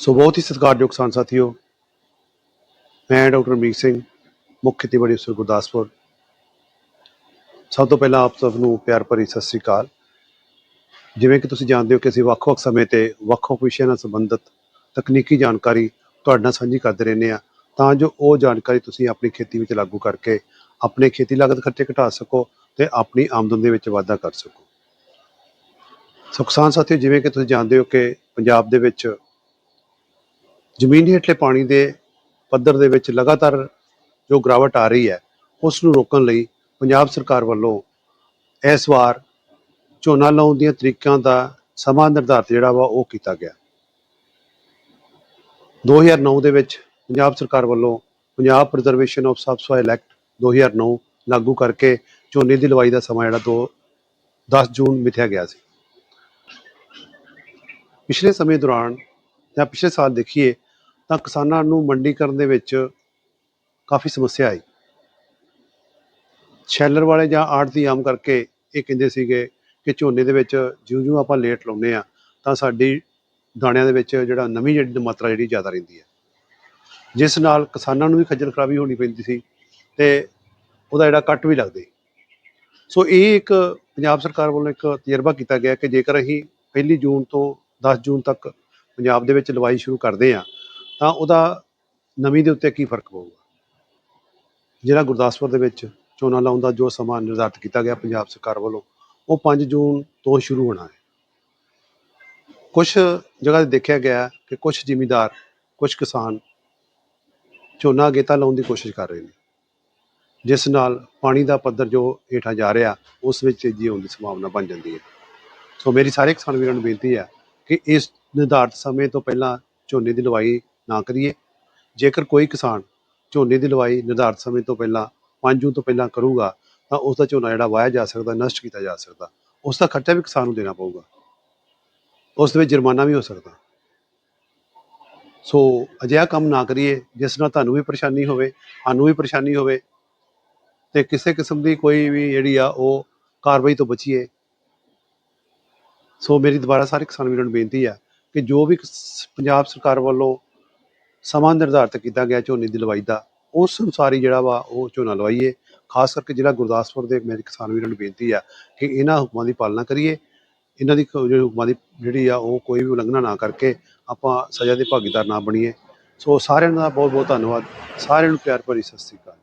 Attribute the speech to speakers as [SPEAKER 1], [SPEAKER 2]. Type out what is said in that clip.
[SPEAKER 1] ਸੋ ਬਹੁਤ ਹੀ ਸਤਿਕਾਰਯੋਗ ਕਿਸਾਨ ਸਾਥੀਓ, ਮੈਂ ਡਾਕਟਰ ਮੀਕ ਸਿੰਘ, ਮੁੱਖ ਖੇਤੀਬਾੜੀ ਅਫਸਰ ਗੁਰਦਾਸਪੁਰ। ਸਭ ਤੋਂ ਪਹਿਲਾਂ ਆਪ ਸਭ ਨੂੰ ਪਿਆਰ ਭਰੀ ਸਤਿ ਸ੍ਰੀ ਅਕਾਲ। ਜਿਵੇਂ ਕਿ ਤੁਸੀਂ ਜਾਣਦੇ ਹੋ ਕਿ ਅਸੀਂ ਵੱਖ-ਵੱਖ ਸਮੇਂ ਤੇ ਵੱਖ-ਵੱਖ ਵਿਸ਼ਿਆਂ ਨਾਲ ਸੰਬੰਧਿਤ ਤਕਨੀਕੀ ਜਾਣਕਾਰੀ ਤੁਹਾਡੇ ਨਾਲ ਸਾਂਝੀ ਕਰਦੇ ਰਹਿੰਦੇ ਆ ਤਾਂ ਜੋ ਉਹ ਜਾਣਕਾਰੀ ਤੁਸੀਂ ਆਪਣੀ ਖੇਤੀ ਵਿੱਚ ਲਾਗੂ ਕਰਕੇ ਆਪਣੇ ਖੇਤੀ ਲਾਗਤ ਖਰਚੇ ਘਟਾ ਸਕੋ ਤੇ ਆਪਣੀ ਆਮਦਨ ਦੇ ਵਿੱਚ ਵਾਧਾ ਕਰ ਸਕੋ। ਸੋ ਕਿਸਾਨ ਸਾਥੀਓ, ਜਿਵੇਂ ਕਿ ਤੁਸੀਂ ਜਾਣਦੇ ਹੋ ਕਿ ਪੰਜਾਬ ਦੇ ਵਿੱਚ ਜ਼ਮੀਨ ਹੇਠਲੇ ਪਾਣੀ ਦੇ ਪੱਧਰ ਦੇ ਵਿੱਚ ਲਗਾਤਾਰ ਜੋ ਗਿਰਾਵਟ ਆ ਰਹੀ ਹੈ, ਉਸ ਨੂੰ ਰੋਕਣ ਲਈ ਪੰਜਾਬ ਸਰਕਾਰ ਵੱਲੋਂ ਇਸ ਵਾਰ ਝੋਨਾ ਲਾਉਣ ਦੀਆਂ ਤਰੀਕਾਂ ਦਾ ਸਮਾਂ ਨਿਰਧਾਰਤ ਜਿਹੜਾ ਵਾ ਉਹ ਕੀਤਾ ਗਿਆ। 2009 ਦੇ ਵਿੱਚ ਪੰਜਾਬ ਸਰਕਾਰ ਵੱਲੋਂ Punjab preservation of subsoil act 2009 ਲਾਗੂ ਕਰਕੇ ਝੋਨੇ ਦੀ ਲਵਾਈ ਦਾ ਸਮਾਂ ਜਿਹੜਾ ਦੋ 10 ਜੂਨ ਮਿਥਿਆ ਗਿਆ ਸੀ। ਪਿਛਲੇ ਸਮੇਂ ਦੌਰਾਨ ਜਾਂ ਪਿਛਲੇ ਸਾਲ ਦੇਖੀਏ ਤਾਂ ਕਿਸਾਨਾਂ ਨੂੰ ਮੰਡੀਕਰਨ ਦੇ ਵਿੱਚ ਕਾਫੀ ਸਮੱਸਿਆ ਆਈ। ਸ਼ੈਲਰ ਵਾਲੇ ਜਾਂ ਆੜਤੀ ਆਮ ਕਰਕੇ ਇਹ ਕਹਿੰਦੇ ਸੀਗੇ ਕਿ ਝੋਨੇ ਦੇ ਵਿੱਚ ਜਿਉਂ-ਜਿਉਂ ਆਪਾਂ ਲੇਟ ਲਾਉਂਦੇ ਆ ਤਾਂ ਸਾਡੀ ਦਾਣਿਆਂ ਦੇ ਵਿੱਚ ਜਿਹੜਾ ਨਵੀਂ ਜਿਹੜੀ ਮਾਤਰਾ ਜਿਹੜੀ ਜ਼ਿਆਦਾ ਰਹਿੰਦੀ ਹੈ। ਜਿਸ ਨਾਲ ਕਿਸਾਨਾਂ ਨੂੰ ਵੀ ਖੱਜਲ ਖਰਾਬੀ ਹੋਣੀ ਪੈਂਦੀ ਸੀ ਤੇ ਉਹਦਾ ਜਿਹੜਾ ਕੱਟ ਵੀ ਲੱਗਦੇ। ਸੋ ਇਹ ਇੱਕ ਪੰਜਾਬ ਸਰਕਾਰ ਵੱਲੋਂ ਇੱਕ ਤਜਰਬਾ ਕੀਤਾ ਗਿਆ ਕਿ ਜੇਕਰ ਅਸੀਂ ਪਹਿਲੀ ਜੂਨ ਤੋਂ 10 ਜੂਨ ਤੱਕ ਪੰਜਾਬ ਦੇ ਵਿੱਚ ਲਵਾਈ ਸ਼ੁਰੂ ਕਰਦੇ ਆ ਤਾਂ ਉਹਦਾ ਨਮੀ ਦੇ ਉੱਤੇ ਕੀ ਫ਼ਰਕ ਪਊਗਾ? ਜਿਹੜਾ ਗੁਰਦਾਸਪੁਰ ਦੇ ਵਿੱਚ ਝੋਨਾ ਲਾਉਣ ਦਾ ਜੋ ਸਮਾਂ ਨਿਰਧਾਰਤ ਕੀਤਾ ਗਿਆ ਪੰਜਾਬ ਸਰਕਾਰ ਵੱਲੋਂ, ਉਹ 5 ਜੂਨ ਤੋਂ ਸ਼ੁਰੂ ਹੋਣਾ ਹੈ। ਕੁਝ ਜਗ੍ਹਾ ਤੇ ਦੇਖਿਆ ਗਿਆ ਕਿ ਕੁਝ ਜ਼ਿਮੀਂਦਾਰ ਕੁਝ ਕਿਸਾਨ ਝੋਨਾ ਅਗੇਤਾ ਲਾਉਣ ਦੀ ਕੋਸ਼ਿਸ਼ ਕਰ ਰਹੇ ਨੇ। ਜਿਸ ਨਾਲ ਪਾਣੀ ਦਾ ਪੱਧਰ ਜੋ ਹੇਠਾਂ ਜਾ ਰਿਹਾ, ਉਸ ਵਿੱਚ ਤੇਜ਼ੀ ਆਉਣ ਦੀ ਸੰਭਾਵਨਾ ਬਣ ਜਾਂਦੀ ਹੈ। ਸੋ ਮੇਰੀ ਸਾਰੇ ਕਿਸਾਨ ਵੀਰਾਂ ਨੂੰ ਬੇਨਤੀ ਹੈ ਕਿ ਇਸ ਨਿਰਧਾਰਤ ਸਮੇਂ ਤੋਂ ਪਹਿਲਾਂ ਝੋਨੇ ਦੀ ਲਵਾਈ ਨਾ ਕਰੀਏ। ਜੇਕਰ ਕੋਈ ਕਿਸਾਨ ਝੋਨੇ ਦੀ ਲਵਾਈ ਨਿਰਧਾਰਤ ਸਮੇਂ ਤੋਂ ਪਹਿਲਾਂ 5 ਜੂਨ ਤੋਂ ਪਹਿਲਾਂ ਕਰੂਗਾ, ਤਾਂ ਉਸ ਦਾ ਝੋਨਾ ਜਿਹੜਾ ਵਾਇਆ ਜਾ ਸਕਦਾ, ਨਸ਼ਟ ਕੀਤਾ ਜਾ ਸਕਦਾ। ਉਸ ਦਾ ਖਰਚਾ ਵੀ ਕਿਸਾਨ ਨੂੰ ਦੇਣਾ ਪਊਗਾ। ਉਸ ਦੇ ਵਿੱਚ ਜੁਰਮਾਨਾ ਵੀ ਹੋ ਸਕਦਾ। ਸੋ ਅਜਿਹਾ ਕੰਮ ਨਾ ਕਰੀਏ, ਜਿਸ ਨਾਲ ਤੁਹਾਨੂੰ ਵੀ ਪਰੇਸ਼ਾਨੀ ਹੋਵੇ, ਸਾਨੂੰ ਵੀ ਪਰੇਸ਼ਾਨੀ ਹੋਵੇ, ਤੇ ਕਿਸੇ ਕਿਸਮ ਦੀ ਕੋਈ ਵੀ ਜਿਹੜੀ ਆ ਉਹ ਕਾਰਵਾਈ ਤੋਂ ਬਚੀਏ। ਸੋ ਮੇਰੀ ਦੁਬਾਰਾ ਸਾਰੇ ਕਿਸਾਨ ਵੀਰਾਂ ਨੂੰ ਬੇਨਤੀ ਆ ਕਿ ਜੋ ਵੀ ਪੰਜਾਬ ਸਰਕਾਰ ਵੱਲੋਂ ਸਮਾਂ ਨਿਰਧਾਰਿਤ ਕੀਤਾ ਗਿਆ ਝੋਨੇ ਦੀ ਲਵਾਈ ਦਾ। ਉਸ ਅਨੁਸਾਰ ਹੀ ਜਿਹੜਾ ਵਾ ਉਹ ਝੋਨਾ ਲਵਾਈਏ। ਖਾਸ ਕਰਕੇ ਜ਼ਿਲ੍ਹਾ ਗੁਰਦਾਸਪੁਰ ਦੇ ਮੇਰੇ ਕਿਸਾਨ ਵੀਰਾਂ ਨੂੰ ਬੇਨਤੀ ਆ ਕਿ ਇਹਨਾਂ ਹੁਕਮਾਂ ਦੀ ਪਾਲਣਾ ਕਰੀਏ। ਇਹਨਾਂ ਦੀ ਜਿਹੜੀ ਹੁਕਮਾਂ ਦੀ ਜਿਹੜੀ ਆ ਉਹ ਕੋਈ ਵੀ ਉਲੰਘਣਾ ਨਾ ਕਰਕੇ ਆਪਾਂ ਸਜ਼ਾ ਦੇ ਭਾਗੀਦਾਰ ਨਾ ਬਣੀਏ। ਸੋ ਸਾਰਿਆਂ ਦਾ ਬਹੁਤ ਬਹੁਤ ਧੰਨਵਾਦ। ਸਾਰਿਆਂ ਨੂੰ ਪਿਆਰ ਭਰੀ ਸਤਿ ਸ੍ਰੀ ਅਕਾਲ।